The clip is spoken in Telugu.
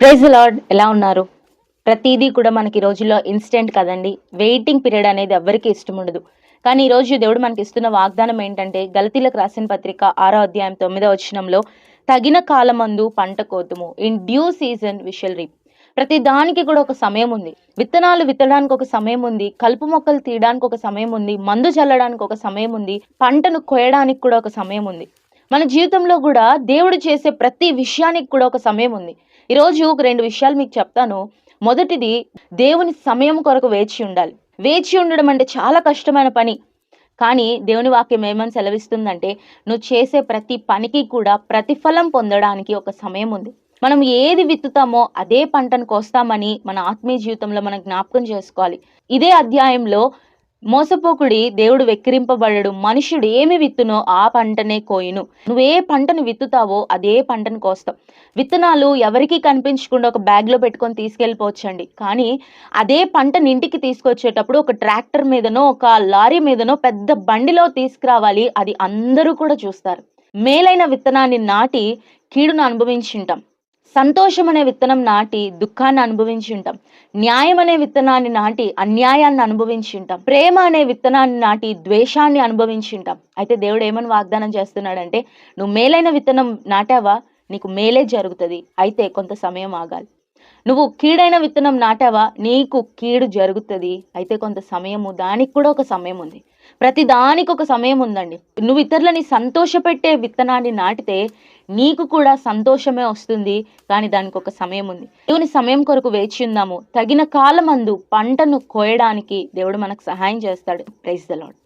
ప్రైజ్ లార్డ్ ఎలా ఉన్నారు? ప్రతిదీ కూడా మనకి రోజుల్లో ఇన్స్టెంట్ కదండి. వెయిటింగ్ పీరియడ్ అనేది ఎవరికి ఇష్టం ఉండదు. కానీ ఈ రోజు దేవుడు మనకి ఇస్తున్న వాగ్దానం ఏంటంటే గలతీలకు రాసిన పత్రిక ఆరో అధ్యాయం తొమ్మిదో వచనంలో తగిన కాలమందు పంట కోతుము. In due season we shall reap ప్రతి దానికి కూడా ఒక సమయం ఉంది. విత్తనాలు విత్తడానికి ఒక సమయం ఉంది. కలుపు మొక్కలు తీయడానికి ఒక సమయం ఉంది. మందు చల్లడానికి ఒక సమయం ఉంది. పంటను కోయడానికి కూడా ఒక సమయం ఉంది. మన జీవితంలో కూడా దేవుడు చేసే ప్రతి విషయానికి కూడా ఒక సమయం ఉంది. ఈరోజు ఒక రెండు విషయాలు మీకు చెప్తాను. మొదటిది దేవుని సమయం కొరకు వేచి ఉండాలి. వేచి ఉండడం అంటే చాలా కష్టమైన పని. కానీ దేవుని వాక్యం ఏమని సెలవిస్తుందంటే నువ్వు చేసే ప్రతి పనికి కూడా ప్రతిఫలం పొందడానికి ఒక సమయం ఉంది. మనం ఏది విత్తుతామో అదే పంటను కోస్తామని మన ఆత్మీయ జీవితంలో మనం జ్ఞాపకం చేసుకోవాలి. ఇదే అధ్యాయంలో మోసపోకుడి దేవుడు వెక్కిరింపబడడు. మనుషుడు ఏమి విత్తునో ఆ పంటనే కోయును. నువ్వు ఏ పంటను విత్తుతావో అదే పంటను కోస్తావు. విత్తనాలు ఎవరికి కనిపించకుండా ఒక బ్యాగ్లో పెట్టుకొని తీసుకెళ్ళిపోవచ్చండి. కానీ అదే పంటని ఇంటికి తీసుకొచ్చేటప్పుడు ఒక ట్రాక్టర్ మీదనో ఒక లారీ మీదనో పెద్ద బండిలో తీసుకురావాలి. అది అందరూ కూడా చూస్తారు. మేలైన విత్తనాన్ని నాటి కీడును అనుభవించుంటాం. సంతోషం అనే విత్తనం నాటి దుఃఖాన్ని అనుభవించి ఉంటాం. న్యాయం అనే విత్తనాన్ని నాటి అన్యాయాన్ని అనుభవించి ఉంటాం. ప్రేమ అనే విత్తనాన్ని నాటి ద్వేషాన్ని అనుభవించి ఉంటాం. అయితే దేవుడు ఏమని వాగ్దానం చేస్తున్నాడంటే నువ్వు మేలైన విత్తనం నాటావా? నీకు మేలే జరుగుతుంది. అయితే కొంత సమయం ఆగాలి. నువ్వు కీడైన విత్తనం నాటావా? నీకు కీడు జరుగుతుంది. అయితే కొంత సమయము దానికి కూడా ఒక సమయం ఉంది. ప్రతి దానికి ఒక సమయం ఉందండి. నువ్వు ఇతరులని సంతోషపెట్టే విత్తనాన్ని నాటితే నీకు కూడా సంతోషమే వస్తుంది కానీ దానికి ఒక సమయం ఉంది. దేవుని సమయం కొరకు వేచి ఉందాము తగిన కాలమందు పంటను కోయడానికి దేవుడు మనకు సహాయం చేస్తాడు. Praise the lord